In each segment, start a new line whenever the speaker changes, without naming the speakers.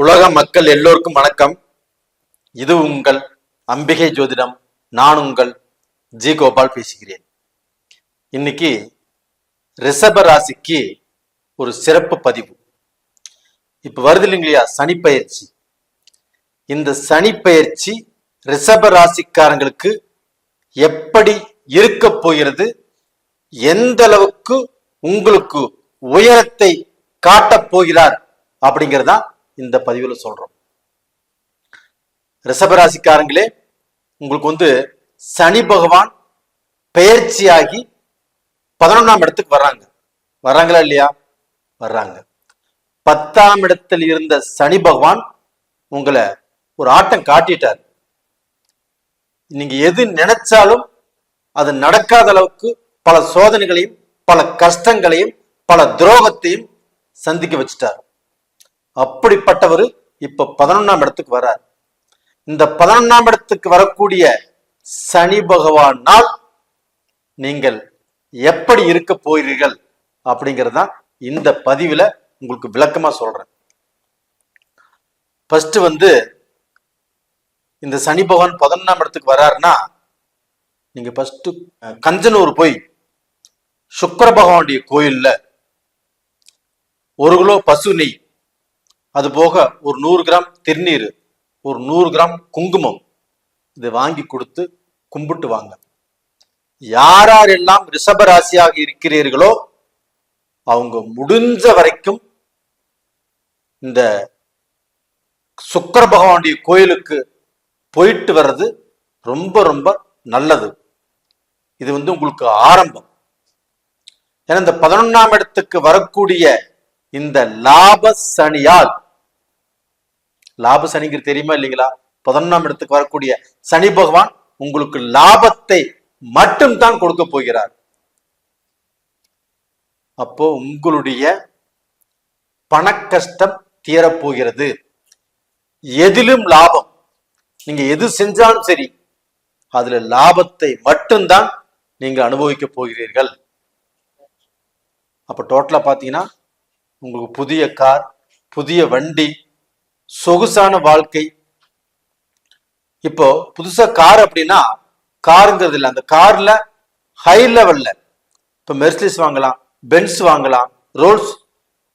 உலக மக்கள் எல்லோருக்கும் வணக்கம். இது உங்கள் அம்பிகை ஜோதிடம் நான் உங்கள் ஜி கோபால் பேசுகிறேன். இன்னைக்கு ரிஷப ராசிக்கு ஒரு சிறப்பு பதிவு. இப்ப வருது இல்லைங்களையா? சனி பயிற்சி. இந்த சனி பயிற்சி ரிஷப ராசிக்காரங்களுக்கு எப்படி இருக்க போகிறது? எந்த அளவுக்கு உங்களுக்கு உயரத்தை காட்டப் போகிறார்? அப்படிங்கிறதான் இந்த பதிவுல சொல்றோம். ரிஷபராசிக்காரங்களே உங்களுக்கு வந்து சனி பகவான் பெயர்ச்சியாகி பதினொன்றாம் இடத்துக்கு வர்றாங்க. வர்றாங்களா இல்லையா? வர்றாங்க. பத்தாம் இடத்தில் இருந்த சனி பகவான் உங்களை ஒரு ஆட்டம் காட்டிட்டார். நீங்க எது நினைச்சாலும் அது நடக்காத அளவுக்கு பல சோதனைகளையும் பல கஷ்டங்களையும் பல துரோகத்தையும் சந்திக்க வச்சுட்டார். அப்படிப்பட்டவர் இப்ப பதினொன்னாம் இடத்துக்கு வரார். இந்த பதினொன்னாம் இடத்துக்கு வரக்கூடிய சனி பகவானால் நீங்கள் எப்படி இருக்க போகிறீர்கள் அப்படிங்கிறது தான் இந்த பதிவுல உங்களுக்கு விளக்கமா சொல்றேன். ஃபர்ஸ்ட் வந்து இந்த சனி பகவான் பதினொன்னாம் இடத்துக்கு வராருன்னா நீங்க ஃபர்ஸ்ட் கஞ்சனூர் போய் சுக்கர பகவானுடைய கோயில்ல ஒரு கிலோ பசு நெய் அது போக ஒரு நூறு கிராம் திருநீர் ஒரு நூறு கிராம் குங்குமம் இதை வாங்கி கொடுத்து கும்பிட்டு வாங்க. யாரெல்லாம் ரிஷபராசியாக இருக்கிறீர்களோ அவங்க முடிஞ்ச வரைக்கும் இந்த சுக்கர பகவானுடைய கோயிலுக்கு போயிட்டு வர்றது ரொம்ப ரொம்ப நல்லது. இது வந்து உங்களுக்கு ஆரம்பம். ஏன்னா இந்த பதினொன்னாம் இடத்துக்கு வரக்கூடிய இந்த லாப சனியால் லாப சனிங்கிறது தெரியுமா இல்லைங்களா? பதினொன்றாம் இடத்துக்கு வரக்கூடிய சனி பகவான் உங்களுக்கு லாபத்தை மட்டும்தான் கொடுக்க போகிறார். அப்போ உங்களுடைய பணக்கஷ்டம் தீரப்போகிறது. எதிலும் லாபம். நீங்க எது செஞ்சாலும் சரி அதுல லாபத்தை மட்டும்தான் நீங்க அனுபவிக்க போகிறீர்கள். அப்ப டோட்டலா பாத்தீங்கன்னா உங்களுக்கு புதிய கார் புதிய வண்டி சொகுசான வாழ்க்கை. இப்போ புதுசா கார் அப்படின்னா காருங்கிறது இல்லை. அந்த கார்ல ஹை லெவல்ல இப்போ மெர்சிலிஸ் வாங்கலாம் பென்ஸ் வாங்கலாம் ரோல்ஸ்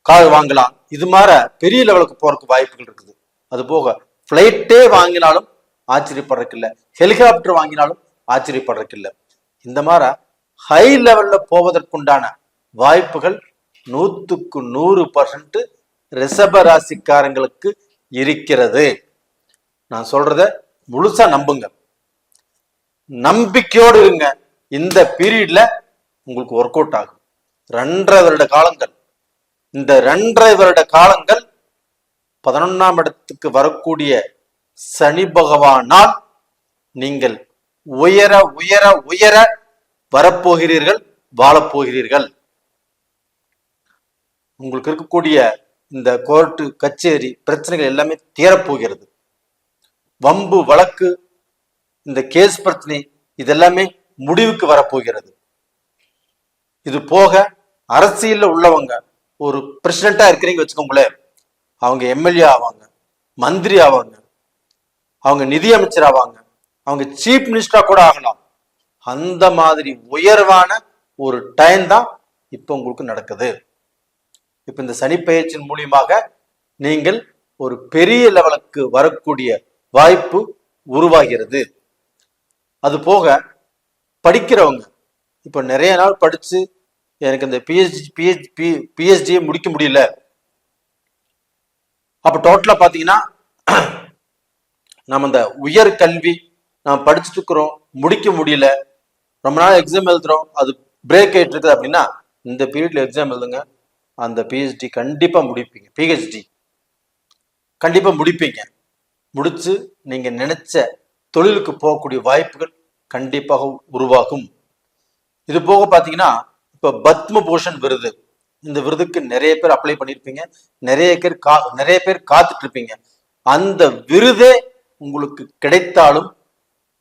கார் வாங்கலாம். இது மாதிரி பெரிய லெவலுக்கு போறதுக்கு வாய்ப்புகள் இருக்குது. அது போக ஃப்ளைட்டே வாங்கினாலும் ஆச்சரியப்படுறதுக்கு இல்லை. ஹெலிகாப்டர் வாங்கினாலும் ஆச்சரியப்படுறதுக்கு இல்லை. இந்த மாதிரி ஹை லெவல்ல போவதற்குண்டான வாய்ப்புகள் நூற்றுக்கு நூறு பர்சன்ட் ரிஷப ராசிக்காரங்களுக்கு இருக்கிறது. நான் சொல்றத முழுசா நம்புங்க. நம்பிக்கையோடு இருங்க. இந்த பீரியட்ல உங்களுக்கு ஒர்க் அவுட் ஆகும். ரெண்டரை வருட காலங்கள். இந்த ரெண்டரை வருட காலங்கள் பதினொன்னாம் இடத்துக்கு வரக்கூடிய சனி பகவானால் நீங்கள் உயர உயர உயர வரப்போகிறீர்கள் வாழப்போகிறீர்கள். உங்களுக்கு இருக்கக்கூடிய இந்த கோர்ட்டு கச்சேரி பிரச்சனைகள் எல்லாமே தீரப்போகிறது. வம்பு வழக்கு இந்த கேஸ் பிரச்சனை இதெல்லாமே முடிவுக்கு வரப்போகிறது. இது போக அரசியல்ல உள்ளவங்க ஒரு பிரசிடண்டா இருக்கிறீங்க வச்சுக்கோங்களேன் அவங்க எம்எல்ஏ ஆவாங்க மந்திரி ஆவாங்க அவங்க நிதி அமைச்சர் ஆவாங்க அவங்க சீஃப் மினிஸ்டரா கூட ஆகலாம். அந்த மாதிரி உயர்வான ஒரு டைம் தான் இப்போ உங்களுக்கு நடக்குது. இப்ப இந்த சனி பயிற்சியின் மூலியமாக நீங்கள் ஒரு பெரிய லெவலுக்கு வரக்கூடிய வாய்ப்பு உருவாகிறது. அது போக படிக்கிறவங்க இப்போ நிறைய நாள் படிச்சு எனக்கு இந்த பிஹெச்டி பிஹெச் பி பிஹெச்டியை முடிக்க முடியல. அப்போ டோட்டலாக பார்த்தீங்கன்னா நம்ம இந்த உயர் கல்வி நாம் படிச்சுட்டு இருக்கிறோம் முடிக்க முடியல. ரொம்ப நாள் எக்ஸாம் எழுதுறோம் அது பிரேக் ஆயிட்டு இருக்குது அப்படின்னா இந்த பீரியட்ல எக்ஸாம் எழுதுங்க. அந்த பிஹெச்டி கண்டிப்பாக முடிப்பீங்க. பிஹெச்டி கண்டிப்பாக முடிப்பீங்க. முடித்து நீங்கள் நினச்ச தொழிலுக்கு போகக்கூடிய வாய்ப்புகள் கண்டிப்பாக உருவாகும். இது போக பார்த்தீங்கன்னா இப்போ பத்ம பூஷன் விருது. இந்த விருதுக்கு நிறைய பேர் அப்ளை பண்ணியிருப்பீங்க நிறைய பேர் கா நிறைய பேர் காத்துட்டு இருப்பீங்க அந்த விருதே உங்களுக்கு கிடைத்தாலும்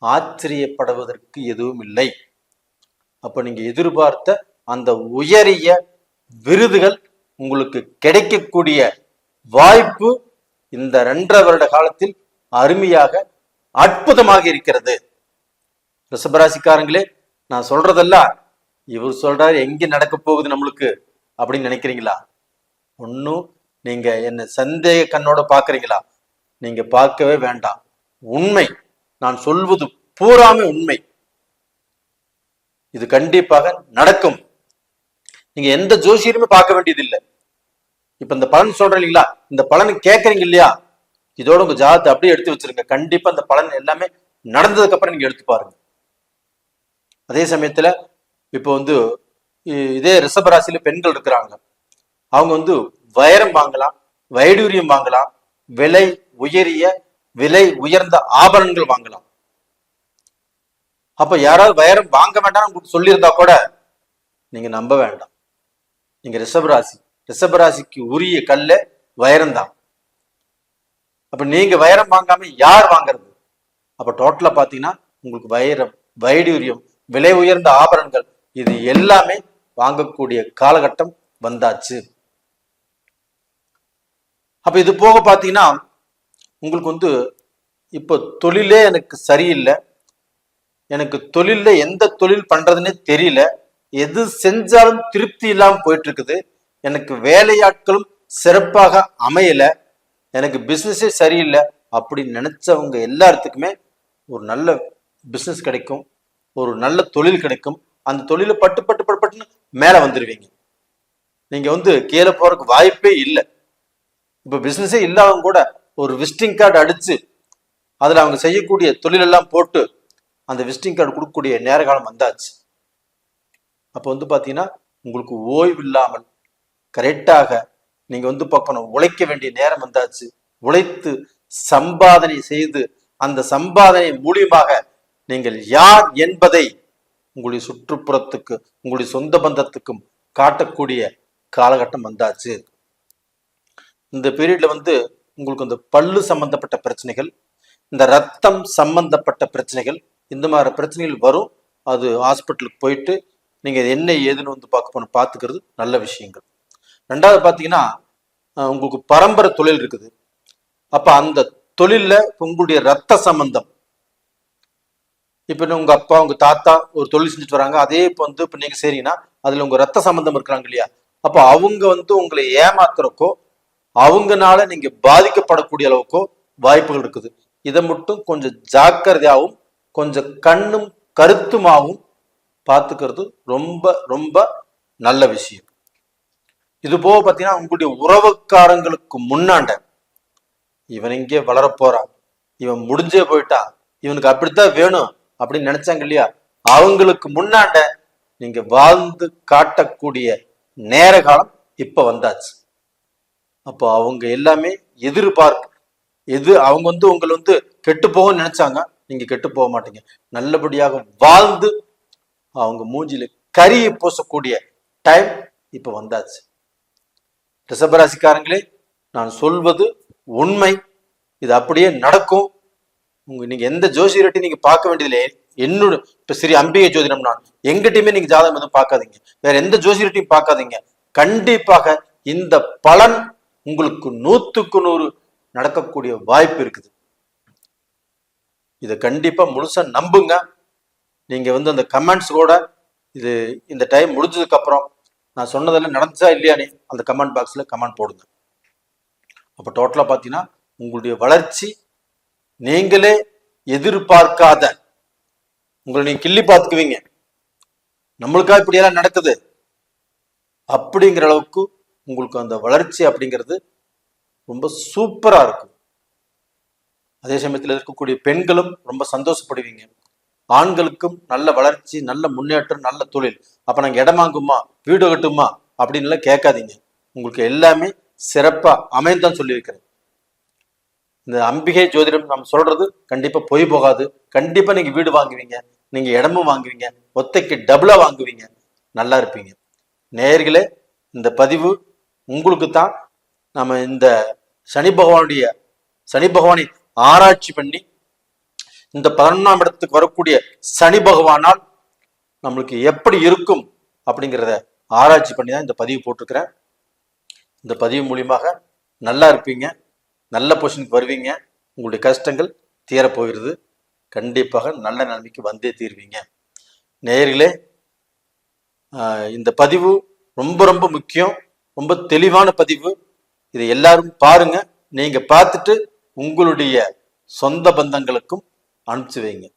ஆச்சரியப்படுவதற்கு எதுவும் இல்லை. அப்போ நீங்கள் எதிர்பார்த்த அந்த உயரிய விருதுகள் உங்களுக்கு கிடைக்கக்கூடிய வாய்ப்பு இந்த ரெண்டரை வருட காலத்தில் அருமையாக அற்புதமாக இருக்கிறது. ரிஷபராசிக்காரங்களே நான் சொல்றதெல்லாம் இவர் சொல்றாரு எங்க நடக்க போகுது நம்மளுக்கு அப்படின்னு நினைக்கிறீங்களா? ஒன்னும் நீங்க என்ன சந்தேக கண்ணோட பாக்குறீங்களா நீங்க பார்க்கவே வேண்டாம். உண்மை நான் சொல்வது பூராமே உண்மை. இது கண்டிப்பாக நடக்கும். நீங்க எந்த ஜோசியருமே பார்க்க வேண்டியது இல்லை இப்ப இந்த பலன் சொல்றேன் இல்லைங்களா? இந்த பலன் கேட்கறீங்க இல்லையா? இதோட உங்க ஜாதத்தை அப்படியே எடுத்து வச்சிருங்க. கண்டிப்பா அந்த பலன் எல்லாமே நடந்ததுக்கு அப்புறம் நீங்க எடுத்து பாருங்க. அதே சமயத்துல இப்போ வந்து இதே ரிஷபராசியில பெண்கள் இருக்கிறாங்க. அவங்க வந்து வைரம் வாங்கலாம் வைடூரியம் வாங்கலாம் விலை உயரிய விலை உயர்ந்த ஆபரணங்கள் வாங்கலாம். அப்ப யாராவது வைரம் வாங்க வேண்டாம் சொல்லியிருந்தா கூட நீங்க நம்ப வேண்டாம். நீங்க ரிஷபராசி. ரிஷபராசிக்கு உரிய கல்ல வைரம் தான் அப்ப நீங்க வைரம் வாங்காம யார் வாங்குறது? அப்ப டோட்டலா பாத்தீங்கன்னா உங்களுக்கு வைரம் வைடூரியம் விலை உயர்ந்த ஆபரணங்கள் இது எல்லாமே வாங்கக்கூடிய காலகட்டம் வந்தாச்சு. அப்ப இது போக பாத்தீங்கன்னா உங்களுக்கு வந்து இப்போ தொழிலே எனக்கு சரியில்லை. எனக்கு தொழிலில் எந்த தொழில் பண்றதுன்னே தெரியல. எது செஞ்சாலும் திருப்தி இல்லாமல் போயிட்டு இருக்குது எனக்கு வேலையாட்களும் சிறப்பாக அமையல. எனக்கு பிஸ்னஸே சரியில்லை அப்படின்னு நினைச்சவங்க எல்லாத்துக்குமே ஒரு நல்ல பிஸ்னஸ் கிடைக்கும். ஒரு நல்ல தொழில் கிடைக்கும். அந்த தொழிலை பட்டு பட்டு பட்டு பட்டுன்னு மேலே வந்துடுவீங்க நீங்கள் வந்து கீழே போகிறதுக்கு வாய்ப்பே இல்லை. இப்போ பிஸ்னஸே இல்லாதவங்க கூட ஒரு விசிட்டிங் கார்டு அடித்து அதில் அவங்க செய்யக்கூடிய தொழிலெல்லாம் போட்டு அந்த விசிட்டிங் கார்டு கொடுக்கக்கூடிய நேர காலம் வந்தாச்சு. அப்போ வந்து பார்த்தீங்கன்னா உங்களுக்கு ஓய்வு இல்லாமல் கரெக்டாக நீங்கள் வந்து பார்க்கணும் உழைக்க வேண்டிய நேரம் வந்தாச்சு. உழைத்து சம்பாதனை செய்து அந்த சம்பாதனை மூலியமாக நீங்கள் யார் என்பதை உங்களுடைய சுற்றுப்புறத்துக்கு உங்களுடைய சொந்த பந்தத்துக்கும் காட்டக்கூடிய காலகட்டம் வந்தாச்சு. இந்த பீரியட்ல வந்து உங்களுக்கு இந்த பல்லு சம்பந்தப்பட்ட பிரச்சனைகள் இந்த ரத்தம் சம்பந்தப்பட்ட பிரச்சனைகள் இந்த மாதிரி பிரச்சனைகள் வரும். அது ஹாஸ்பிட்டலுக்கு போயிட்டு நீங்கள் என்ன ஏதுன்னு வந்து பார்க்க போன பார்த்துக்கிறது நல்ல விஷயங்கள். ரெண்டாவது பார்த்தீங்கன்னா உங்களுக்கு பரம்பரை தொழில் இருக்குது. அப்போ அந்த தொழிலில் உங்களுடைய ரத்த சம்பந்தம். இப்போ உங்க அப்பா உங்க தாத்தா ஒரு தொழில் செஞ்சுட்டு வராங்க. அதே இப்போ வந்து இப்போ நீங்கள் செய்றீங்கன்னா அதில் உங்க ரத்த சம்பந்தம் இருக்கிறாங்க இல்லையா? அப்போ அவங்க வந்து உங்களை ஏமாத்துறக்கோ அவங்கனால நீங்க பாதிக்கப்படக்கூடிய அளவுக்கோ வாய்ப்புகள் இருக்குது. இதை மட்டும் கொஞ்சம் ஜாக்கிரதையாகவும் கொஞ்சம் கண்ணும் கருத்துமாகவும் பார்த்துக்கிறது ரொம்ப ரொம்ப நல்ல விஷயம். இது போக பார்த்தீங்கன்னா உங்களுடைய உறவுக்காரங்களுக்கு முன்னாண்ட இவன் இங்கே வளரப்போறான் இவன் முடிஞ்சே போயிட்டா இவனுக்கு அப்படித்தான் வேணும் அப்படின்னு நினைச்சாங்க இல்லையா? அவங்களுக்கு முன்னாண்ட நீங்க வாழ்ந்து காட்டக்கூடிய நேர காலம் இப்ப வந்தாச்சு. அப்போ அவங்க எல்லாமே எதிர்பார்க்க எது அவங்க வந்து உங்களை வந்து கெட்டு போகணும்னு நினைச்சாங்க. நீங்க கெட்டு போக மாட்டீங்க. நல்லபடியாக வாழ்ந்து அவங்க மூஞ்சில கரியை பூசக்கூடிய டைம் இப்ப வந்தாச்சு. ரிஷபராசிக்காரங்களே நான் சொல்வது உண்மை. இது அப்படியே நடக்கும். உங்க நீங்க எந்த ஜோசியர்கிட்டையும் நீங்க பார்க்க வேண்டியதில்லை. என்னோட இப்ப சரி அம்பிகை ஜோதிடம் நான். எங்கிட்டயுமே நீங்க ஜாதகம் எதுவும் பார்க்காதீங்க. வேற எந்த ஜோசியர்கிட்டையும் பார்க்காதீங்க. கண்டிப்பாக இந்த பலன் உங்களுக்கு நூத்துக்கு நூறு நடக்கக்கூடிய வாய்ப்பு இருக்குது. இதை கண்டிப்பா முழுசா நம்புங்க. நீங்கள் வந்து அந்த கமெண்ட்ஸ் கூட இது இந்த டைம் முடிஞ்சதுக்கப்புறம் நான் சொன்னதெல்லாம் நடந்துச்சா இல்லையானே அந்த கமெண்ட் பாக்ஸில் கமெண்ட் போடுங்க. அப்போ டோட்டலாக பார்த்தீங்கன்னா உங்களுடைய வளர்ச்சி நீங்களே எதிர்பார்க்காத உங்களை நீங்கள் கிள்ளி பார்த்துக்குவீங்க. நம்மளுக்கா இப்படியெல்லாம் நடக்குது? அப்படிங்கிற அளவுக்கு உங்களுக்கு அந்த வளர்ச்சி அப்படிங்கிறது ரொம்ப சூப்பராக இருக்கும். அதே சமயத்தில் இருக்கக்கூடிய பெண்களும் ரொம்ப சந்தோஷப்படுவீங்க. ஆண்களுக்கும் நல்ல வளர்ச்சி நல்ல முன்னேற்றம் நல்ல தொழில். அப்ப நாங்க இடம் வாங்குமா? வீடு கட்டுமா? அப்படின்லாம் கேட்காதீங்க. உங்களுக்கு எல்லாமே சிறப்பா அமைந்தான் சொல்லியிருக்கிறேன். இந்த அம்பிகை ஜோதிடம் நம்ம சொல்றது கண்டிப்பா பொய் போகாது. கண்டிப்பா நீங்க வீடு வாங்குவீங்க நீங்க இடமும் வாங்குவீங்க ஒத்தைக்கு டபுளா வாங்குவீங்க. நல்லா இருப்பீங்க. நேர்களே இந்த பதிவு உங்களுக்கு தான் நம்ம இந்த சனி பகவானுடைய சனி பகவானை ஆராய்ச்சி பண்ணி இந்த பதினொன்றாம் இடத்துக்கு வரக்கூடிய சனி பகவானால் நம்மளுக்கு எப்படி இருக்கும் அப்படிங்கிறத ஆராய்ச்சி பண்ணி தான் இந்த பதிவு போட்டிருக்கிறேன். இந்த பதிவு மூலியமாக நல்லா இருப்பீங்க நல்ல பொசிஷனுக்கு வருவீங்க உங்களுடைய கஷ்டங்கள் தீரப்போகிறது. கண்டிப்பாக நல்ல நிலைமைக்கு வந்தே தீர்வீங்க. நேயர்களே இந்த பதிவு ரொம்ப ரொம்ப முக்கியம் ரொம்ப தெளிவான பதிவு. இதை எல்லாரும் பாருங்க. நீங்க பார்த்துட்டு உங்களுடைய சொந்த பந்தங்களுக்கும் அனுப்பிச்சு வைங்க.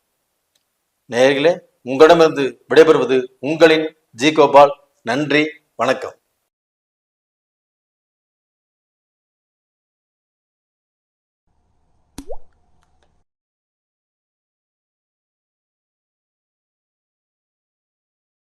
நேர்களே உங்களிடமிருந்து விடைபெறுவது உங்களின் ஜி கோபால். நன்றி வணக்கம்.